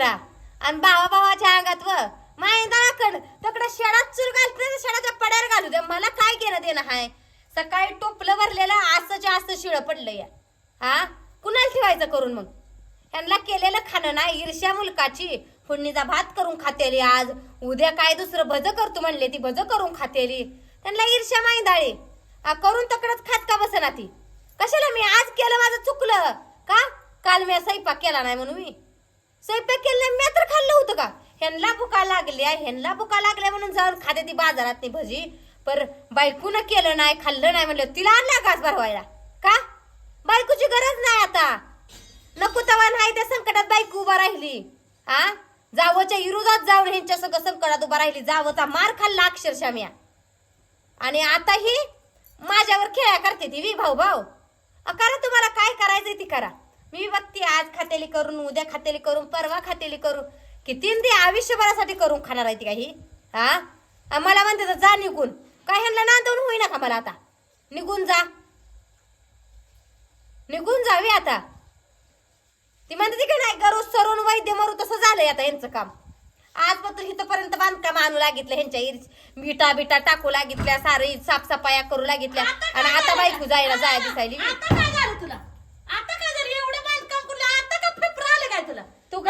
तेरा आणि बाबा बाबाच्या अंगात व माय दाखड तकडं शेडात चूर घालते शेडाच्या पड्यावर घालू दे. मला काय घेणं देणं हाय? सकाळी टोपलं भरलेलं असंच्या असं शिळ पडलं या हा? कुणाला ठेवायचं करून मग? ह्यांना केलेलं खाणं ना ईर्ष्या मुलकाची. फोडणीचा भात करून खातेली आज. उद्या काय दुसरं भज करतो म्हणले ती भज करून खातेली. त्यांना ईर्ष्या माहिंदाळी करून तकडत खात का बसना ती? कशाला मी आज केलं माझं चुकलं? का? काल मी स्वयंपाक केला नाही म्हणून मी? स्वयंपाक केल्या मी तर खाल्लं होतं का? ह्यांना बुका लागल्या ह्यांना बुका लागल्या म्हणून जाऊन खाते ती बाजारात नाही भजी. पर बायकून केलं नाही खाल्लं नाही म्हणलं तिला आणला घास भरवायला? का? बायकोची गरज नाही आता. नको तवा नाही त्या संकटात बायको उभा राहिली. हा जावच्या इरुजात जाऊन ह्यांच्या सगळं संकटात उभा राहिली. जावचा मार खाल्ला अक्षरशः म्या. आणि आता ही माझ्यावर खेळ्या करते ती वी भाऊ भाऊ. करा तुम्हाला काय करायचंय ती करा. मी बघते आज खातेली करून उद्या खातेली करून परवा खातेली करून. कितीन ते आयुष्यभरासाठी करून खाणार आहे ती काही? हा? मला म्हणते जा निघून. काय ह्यांना नांदवून होईना का मला आता? निघून जा. निघून जावी आता. ती म्हणते ती काय नाही गरू सरून वैद्य मरू तसं झालंय आता यांचं काम. आजपासून हिथपर्यंत बांधकाम आणू लागितलं ह्यांच्या इर बिटा बिटा टाकू लागितल्या सारी साफसफाया करू लागितल्या. आणि आता बायकू जायला जाय दिसायली.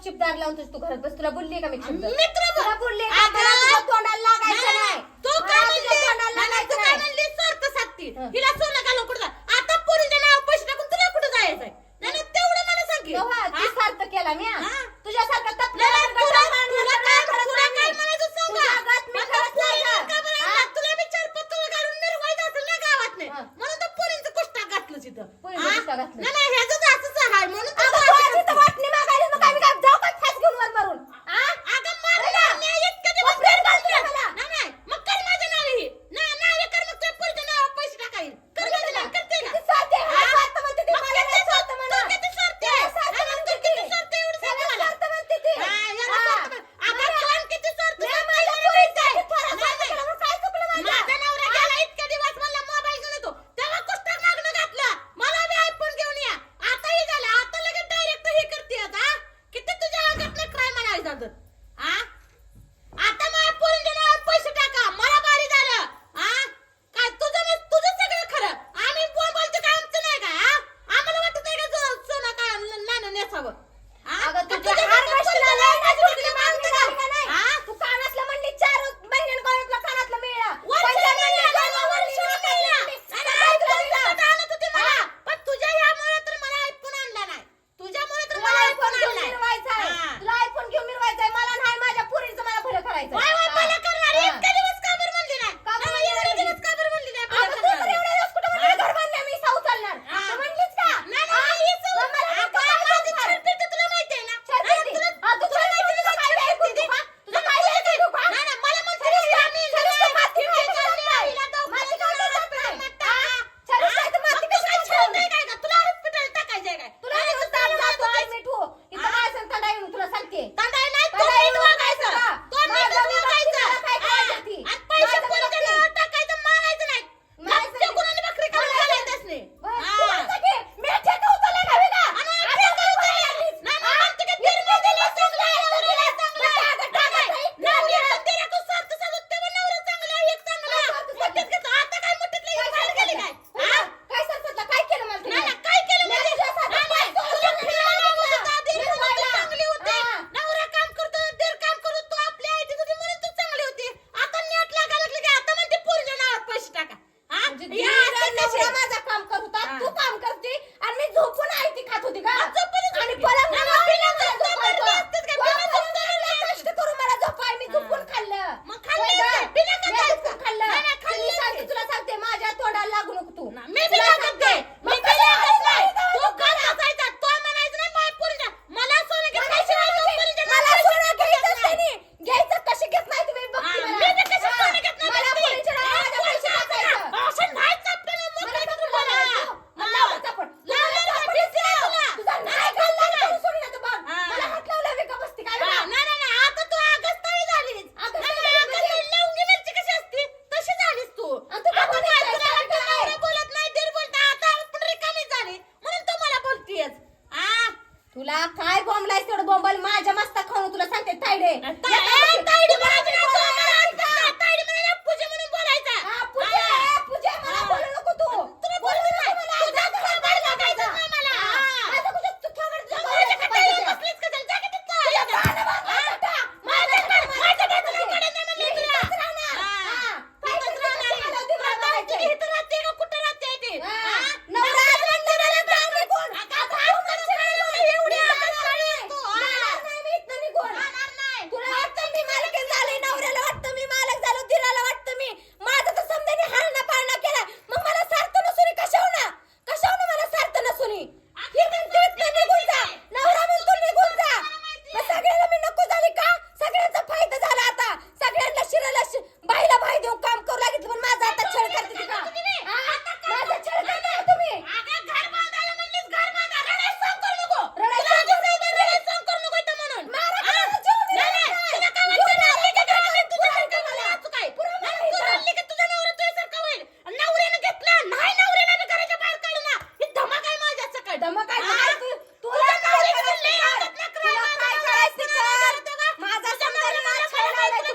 गपचिप दार लावून तुझ तू घरात बस तुला बोलली का मी शब्द? मित्र बो- तुला बोलली का? तोंडाला लागायचं नाही. तू काय तुझ्या म्हणली तोंडाला नाही, तू लागायचं काय नाही. म्हणली? सर तर हिला सोनं घालून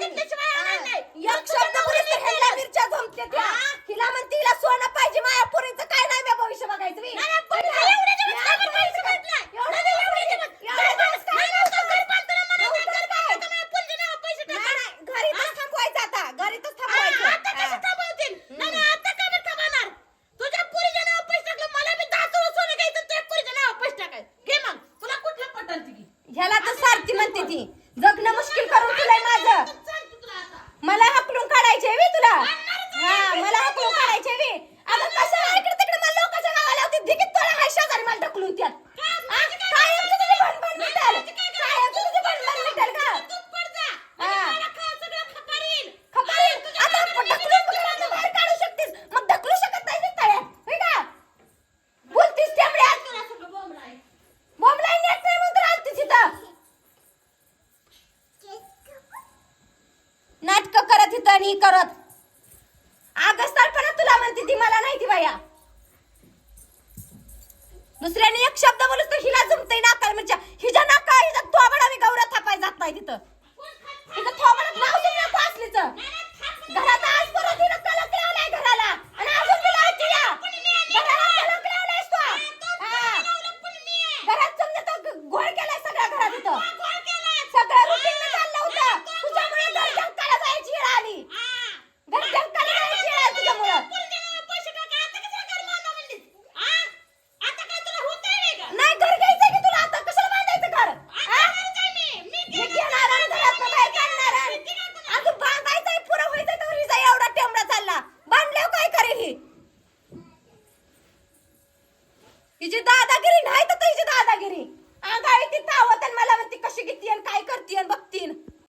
एक शब्द पुरेसे हिला मिरच्या झोंपते त्या. हिला म्हणते हिला सोनं पाहिजे. नाही करत. आगस्ताळपणा तुला म्हणते ती मला नाही ती बाया. दुसऱ्याने एक शब्द बोलूस तर हिला जुमते नाकाल म्हणजे हिच्या नाका हिचा थोबडा मी गौरव थापाय जात नाही तिथं. तिथं थोबडात नाव तुम्ही नको असलीच. घरात आज परत तिला कलक लावलाय घराला. आणि अजून तुला ऐकू या. घराला कलक लावलायस तो. घरात समजा तो घोळ केलाय सगळ्या घरात तिथं